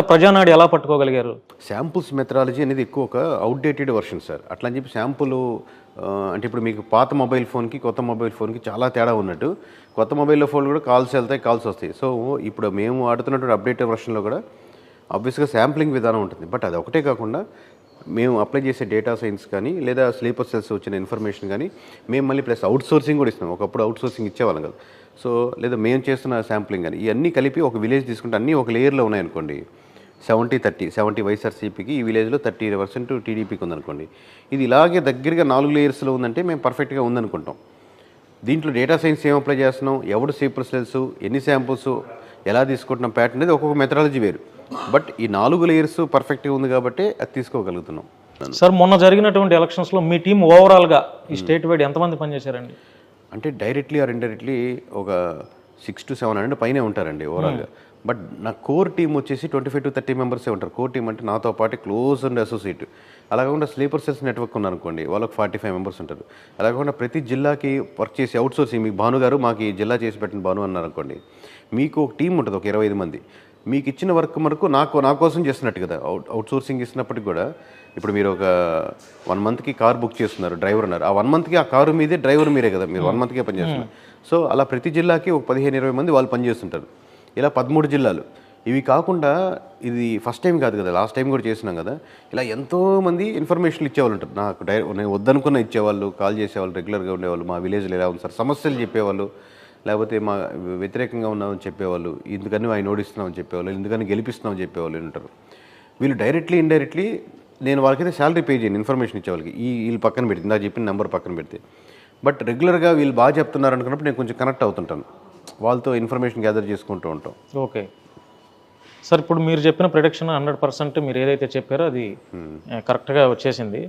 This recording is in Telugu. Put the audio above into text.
ప్రజానాడు ఎలా పట్టుకోగలిగారు? శాంపుల్స్ మెథడాలజీ అనేది ఎక్కువ ఒక అవుట్డేటెడ్ వర్షన్ సార్ అట్లా అని చెప్పి శాంపుల్ అంటే ఇప్పుడు మీకు పాత మొబైల్ ఫోన్కి కొత్త మొబైల్ ఫోన్కి చాలా తేడా ఉన్నట్టు. కొత్త మొబైల్లో ఫోన్ కూడా కాల్స్ వెళ్తాయి కాల్స్ వస్తాయి. సో ఇప్పుడు మేము ఆడుతున్నటువంటి అప్డేటెడ్ వర్షన్లో కూడా ఆబ్వియస్గా శాంప్లింగ్ విధానం ఉంటుంది. బట్ అది ఒకటే కాకుండా మేము అప్లై చేసే డేటా సైన్స్ కానీ లేదా స్లీపర్ సెల్స్ వచ్చిన ఇన్ఫర్మేషన్ కానీ మేము మళ్ళీ ప్లస్ అవుట్ సోర్సింగ్ కూడా ఇస్తున్నాం. ఒకప్పుడు అవుట్ సోర్సింగ్ ఇచ్చేవాళ్ళం కదా. సో లేదా మేము చేస్తున్న శాంప్లింగ్ కానీ ఇవన్నీ కలిపి ఒక విలేజ్ తీసుకుంటే అన్నీ ఒక లేయర్లో ఉన్నాయనుకోండి సెవెంటీ థర్టీ సెవెంటీ వైఎస్ఆర్సీపీకి ఈ విలేజ్లో థర్టీ పర్సెంట్ టీడీపీకి ఉందనుకోండి. ఇది ఇలాగే దగ్గరగా నాలుగు లేయర్స్లో ఉందంటే మేము పర్ఫెక్ట్గా ఉందనుకుంటాం. దీంట్లో డేటా సైన్స్ ఏం అప్లై చేస్తున్నాం? ఎవడు సీపర్ సెల్స్ ఎన్ని శాంపుల్స్ ఎలా తీసుకుంటున్నాం? ప్యాటర్న్ అనేది ఒక్కొక్క మెథడాలజీ వేరు. బట్ ఈ నాలుగు లేయర్స్ పర్ఫెక్ట్గా ఉంది కాబట్టి అది తీసుకోగలుగుతున్నాం. సార్ మొన్న జరిగినటువంటి ఎలక్షన్స్లో మీ టీం ఓవరాల్గా ఈ స్టేట్ వైడ్ ఎంతమంది పనిచేశారండి? అంటే డైరెక్ట్లీ ఆర్ ఇండైరెక్ట్లీ ఒక సిక్స్ టు సెవెన్ హండ్రెడ్ పైనే ఉంటారండి ఓవరాల్గా బట్ నా కోర్ టీం వచ్చేసి ట్వంటీ ఫైవ్ టు థర్టీ మెంబర్సే ఉంటారు. కోర్ టీం అంటే నాతో పాటు క్లోజ్ అండ్ అసోసియేట్ అలా కాకుండా స్లీపర్ సెల్స్ నెట్వర్క్ ఉన్నారనుకోండి వాళ్ళకి ఫార్టీ ఫైవ్ మెంబర్స్ ఉంటారు. అలా కాకుండా ప్రతి జిల్లాకి వర్క్ చేసి అవుట్ సోర్సింగ్ మీకు భాను గారు మాకు ఈ జిల్లా చేసి పెట్టిన భాను అన్నారు అనుకోండి మీకు ఒక టీం ఉంటుంది ఒక ఇరవై ఐదు మంది. మీకు ఇచ్చిన వర్క్ వరకు నాకు నా కోసం చేస్తున్నట్టు కదా. అవుట్ అవుట్ సోర్సింగ్ ఇచ్చినప్పటికి కూడా ఇప్పుడు మీరు ఒక వన్ మంత్కి కార్ బుక్ చేస్తున్నారు డ్రైవర్ ఉన్నారు ఆ వన్ మంత్కి ఆ కారు మీదే డ్రైవర్ మీరే కదా. మీరు వన్ మంత్కే పనిచేస్తున్నారు సో అలా ప్రతి జిల్లాకి ఒక పదిహేను ఇరవై మంది వాళ్ళు పనిచేస్తుంటారు ఇలా పదమూడు జిల్లాలు. ఇవి కాకుండా ఇది ఫస్ట్ టైం కాదు కదా. లాస్ట్ టైం కూడా చేసినాం కదా. ఇలా ఎంతోమంది ఇన్ఫర్మేషన్ ఇచ్చేవాళ్ళు ఉంటారు. నాకు డై నేను వద్దనుకున్న ఇచ్చేవాళ్ళు కాల్ చేసేవాళ్ళు రెగ్యులర్గా ఉండేవాళ్ళు మా విలేజ్లో ఎలా ఉంది సార్ సమస్యలు చెప్పేవాళ్ళు లేకపోతే మా వ్యతిరేకంగా ఉన్నామని చెప్పేవాళ్ళు ఎందుకని ఆయన ఓడిస్తున్నామని చెప్పేవాళ్ళు ఎందుకని గెలిపిస్తున్నామని చెప్పేవాళ్ళు ఉంటారు. వీళ్ళు డైరెక్ట్లీ ఇండైరెక్ట్లీ నేను వాళ్ళకైతే శాలరీ పే చేయను ఇన్ఫర్మేషన్ ఇచ్చే వాళ్ళకి. ఈ వీళ్ళు పక్కన పెడితే ఇందాక చెప్పిన నెంబర్ పక్కన పెడితే. బట్ రెగ్యులర్గా వీళ్ళు బాగా చెప్తున్నారు అనుకున్నప్పుడు నేను కొంచెం కనెక్ట్ అవుతుంటాను. వాళ్ళతో ఇన్ఫర్మేషన్ గ్యాదర్ చేసుకుంటూ ఉంటాం. ఓకే. సార్ ఇప్పుడు మీరు చెప్పిన ప్రొడక్షన్ హండ్రెడ్ పర్సెంట్ మీరు ఏదైతే చెప్పారో అది కరెక్ట్గా వచ్చేసింది.